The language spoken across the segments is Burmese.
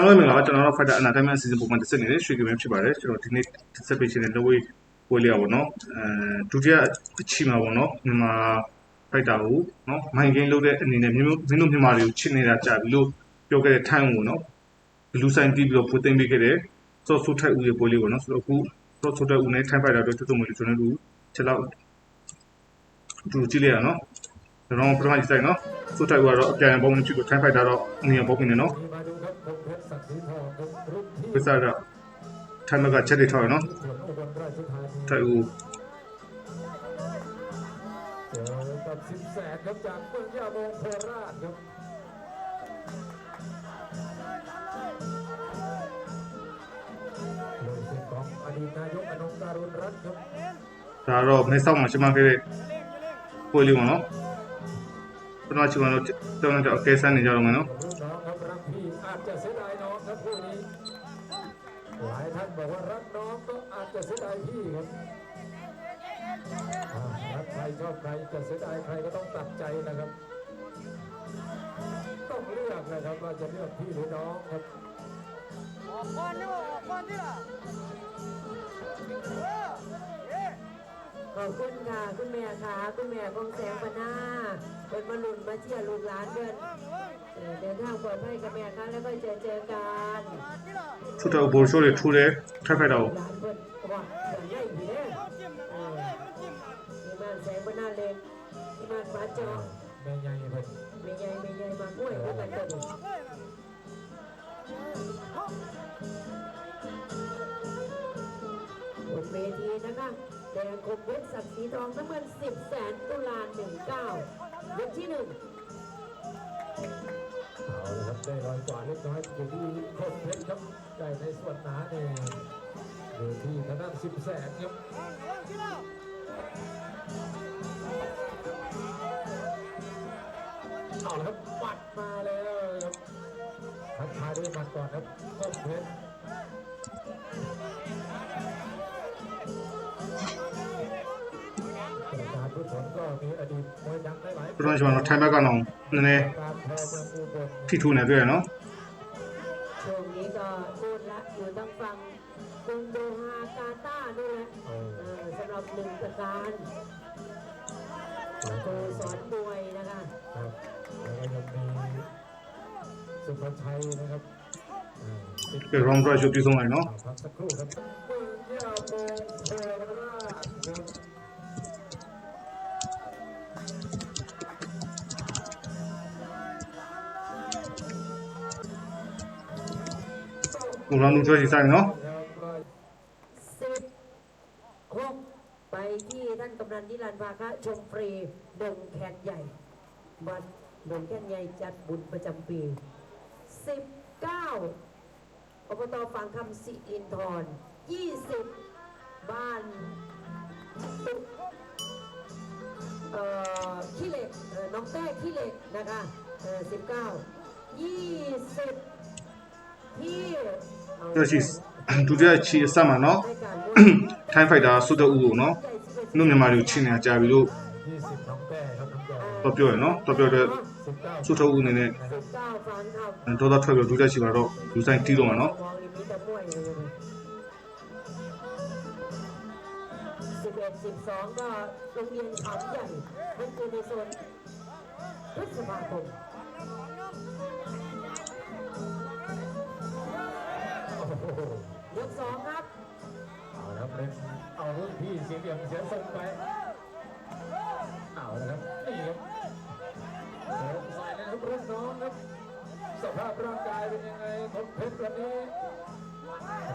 ားလုံးမင်္ဂလာပါကျွန်တော်တို့ Fighter Entertainment Season ပုံမှန်တစ်ဆက်နေတဲ့ရွှေကင်မင်းဖြစ်ပါတယ်ကျွန်တော်ဒီနေ့ participation နဲ့လုပ်ဝေးဝေးလျာပေါ့နော်အဲဒုတိယအချီမှာပေါ့နော်မြန်မာ Fighter ကိုနော်မိုင်ဂိမ်းလုပ်တဲ့အနေနဲ့မျိုးမင်းတို့မြန်မာတွေကိုချစ်နေတာကြာပြီလို့ပြောခဲ့တဲ့ time ကိုနော် blue sign ပြီးပြီးတော့ပို့သိမ်းပေးခဲ့တယ်ဆော့ဆူထိုက်ဦးရဲ့ပွဲလေးပေါ့နော်ဆိုတော့အခုဆော့ဆူထိုက်ဦးနဲ့ time fighter တို့တူတူမလို့ကျွန်တော်တို့ချက်လောက်တူကြည့်လိုက်ရအောင်နော်ကျွန်တော်ပထမကြည့်ဆိုင်နော်ဆူထိုက်ဦးကတော့အပြန်ပုံနဲ့ကြည့်ကို time fighter တော့အနေနဲ့ပုံနေနော်ပစ္စရထိုင်မကချက်တွေထောက်ရနော်ထိုက်ဦးับสินแสครับจากเมืองยาโมงโคราชครับของอดีตนายกอนงการุณรัตน์ครับဒါတော့မင်းဆောင်မှာရှမခဲ့တဲ့ကိုလေးပေါ့နော်ပထမချီကတော့တောင်းတော့အကဲဆန်းနေကြတော့မယ်နော်อาจจะเสียดายน้องครับคู่นี้ หลายท่านบอกว่ารักน้องก็อาจจะเสียดายพี่ครับรักใครชอบใครจะเสียดายใครก็ต้องตัดใจนะครับต้องเลือกนะครับว่าจะเลือกพี่หรือน้องครับออกก่อนนี่ออกก่อนที่ล่ะขอบคุณค่ะคุณแม่ค่ะคุณแม่กองแสงปนาเป็นมนุษย์มาเชียร์ลูกหลานเดินเดินทางปลอดภัยกับแม่ค่ะแล้วก็เจอเจอกัน出头不是说得出来，开拍到。อบเวสสักดีทองจำนวนสิบแสนตุลาหนึ่งเก้ายกที่หนึ่งเอาละครับ ได้ลอยกว่าเล็กน้อยอยู่ที่คมเพชรครับใจในส่วนหนาเนี่ยอยู่ที่ทางด้านสิบแสนครับเอาละครับ ปัดมาแล้วครับทักทายด้วยมัดก่อนครับคมเพชรပြတော့ကျွနတော်ထိုင်ဘက်ကအောငနည်းနည်းထူနေ့ရနော်ช่วงนี้ก็ดละอยู่ต้องฟังกุนโดฮาาตาด้วยนะสำหรับหนึ่งประการครูสอนมวยนะคะ้วยงมีสุชนะครับเดีรองรอยชุดที่ตรงไหนเนาะกลุ่มเราหนึงช่วยสีสั่งเนาะสิไปที่ท่านกำนันนิรันดร์ภาคะชมฟรีดงแขนใหญ่บัตรดงแขนใหญ่จัดบุญประจำปี 19 อบตฟังคำสิอินทรย20 บ้านเอ่อขี้เหล็กน้องแต้ขี้เหล็กนะคะเอ่อสิบเပြောရှိဒုတိယချီအဆက်မှာနော် time fighter ဆုတ်တူကိုနော်နှုတ်မြန်မာတွေကိုချင်းနေကြပြီလို့တော့ပြောရနော်တော့ပြောတဲ့ဆုတ်တူအနေနဲ့တော့တော့ထွက်ပြီးဒုတိယချီမှာတော့လူဆိုင်တီးတော့မှာနော်12ก็โรงเรียนเขาใหญ่เป็นตัวในโซนพฤษภาคมรุ่นสองครับเอาละครับเลนเอารุ่นพี่เสียงเดียเสียทรงไปเอาละครับนี่ครับริใส่ในทุกรุ่นน้องครับสภาพร่างกายเป็นยังไงคนเพชรวันนี้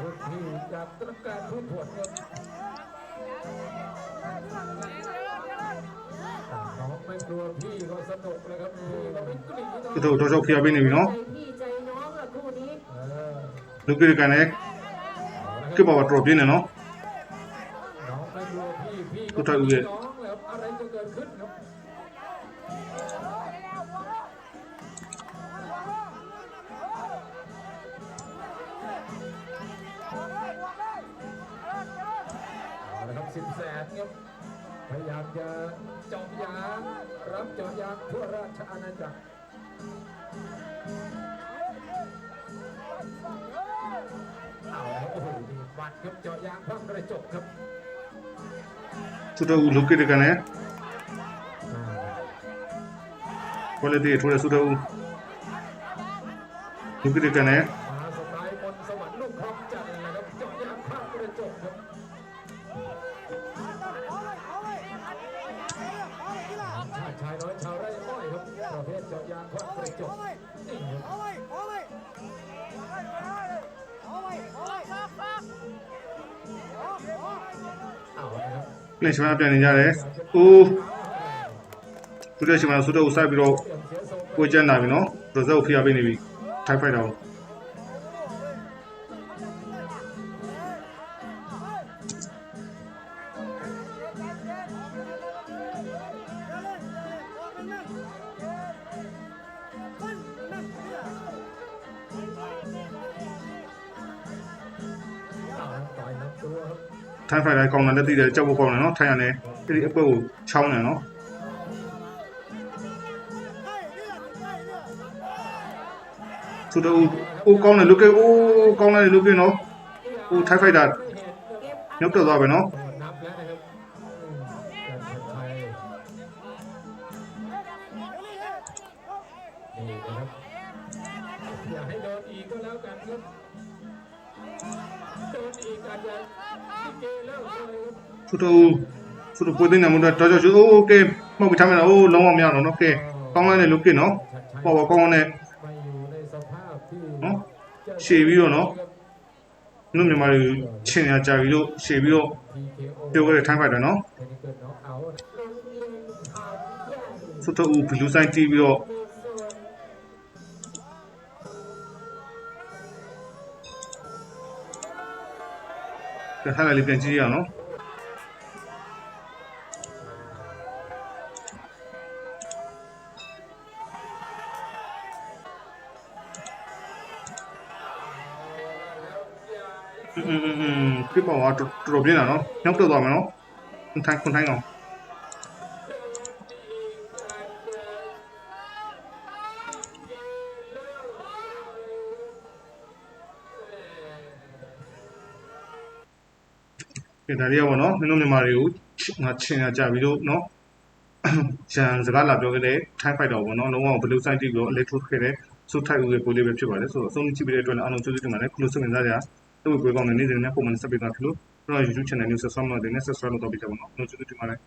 รุ่นพี่จากตระการพื้นผลครับน้องไม่กัวพี่ก็สนุกนครับพี่ก็ไม่กลิ้ง ये तो ऑटो श น प किया भी नहीं ना रुक रुक क न คือบอาว่าดรอปีนี่เนาะกลัวพี่พี่ก็ไ่นองอะไรจะเกิดขึ้นคะครับสิบแสนครับพยายามจะเจาะยางรับเจาะยางทั่วราชอาณาจักรเอาโอ้โหวัดครับเจาะยางคว่ำกระจกครับ sudah ulukirkan y นสวกันนะครเจาะยางคว่ำกระจกชายน้อยชาวไร่อ้อยครับประเภทจายางคว่ำกระจก Ôi, ôi, ပလက်ရှမပြန်နေကြတယ်။အိုးပလက်ရှမဆုတော့စပြီးတော့ကိုကျန်လာပြီနော်။ရဇက်ကိုဖိအားပေးနေပြီ။ထိုက်ဖိုက်တာကိုထိုင်းဖိုင်တိုင်းကောင်းတယ်လက်သိတယ်ကြောက်ဖို့ကောင်းတယ်နော်ထိုင်းရတယ်အဲ့ဒီအပွက်ကိုချောင်းတယ်နော်ဆိုတော့အိုးကောင်းတယ်လုကေအိုးကောင်းတယ်လုကေနော်အိုးထိုင်းဖိုင်တာမြုပ်တော့သွားပဲနော်อย่าให้โดนอีกก็แล้วกันครับชุดโอ้ชุดโอ้ปุ่ยตึ้งน่ะมุดတော့ကြောက်ชุดโอ้โอเคမှောက်ပြီးထားမယ်နော်အိုးလုံးဝမရတော့နော်ကဲကောင်းလိုက်လေလုကစ်နော်ပေါ့ပေါ့ကောင်းကောင်းနဲ့နော်ရှည်ပြီးတော့နော်နုမြန်မာတွေချင်းရကြပြီလို့ရှည်ပြီးတော့ပြောခဲ့တဲ့ထိုင်းဖိုက်တယ်နော်စတူဘလူးဆိုင်တီးပြီးတော့ပြန်ထားလိုက်လေးပြန်ကြည့်ရအောင်နော်อืมๆๆขึ้นมาว่าตลอดเนี่ยเนาะนอกตัวต่อมั้ยเนาะคุณทางคุณทางเอาကဲဒါတွေကပေါ့နော်မင်းတို့မြန်မာတွေကိုငါချင်ရကြပြီးတော့နော်ဂျန်စကားလာပြောခဲ့တဲ့ time fighter ပေါ့နော်လုံးဝ blue side တိပြီးတော့ electro ခဲ့တဲ့ so type ဦးရဲ့ပိုလေးပဲဖြစ်ပါတယ်ဆိုတော့အဆုံးကြည့်ပြီးတဲ့အတွက်လည်းအားလုံးကျေးဇူးတင်ပါတယ်ခုလိုစုံစမ်းကြရတဲ့ဝေကောင်းတဲ့နေ့စဉ်နဲ့ပုံမှန်ဆက်ပေးတာဖြစ်လို့ကျွန်တော် YouTube channel နဲ့ subscribe လုပ်တဲ့နဲ့ subscribe လုပ်တော့ပြီးကြပါတော့ကျေးဇူးတင်ပါတယ်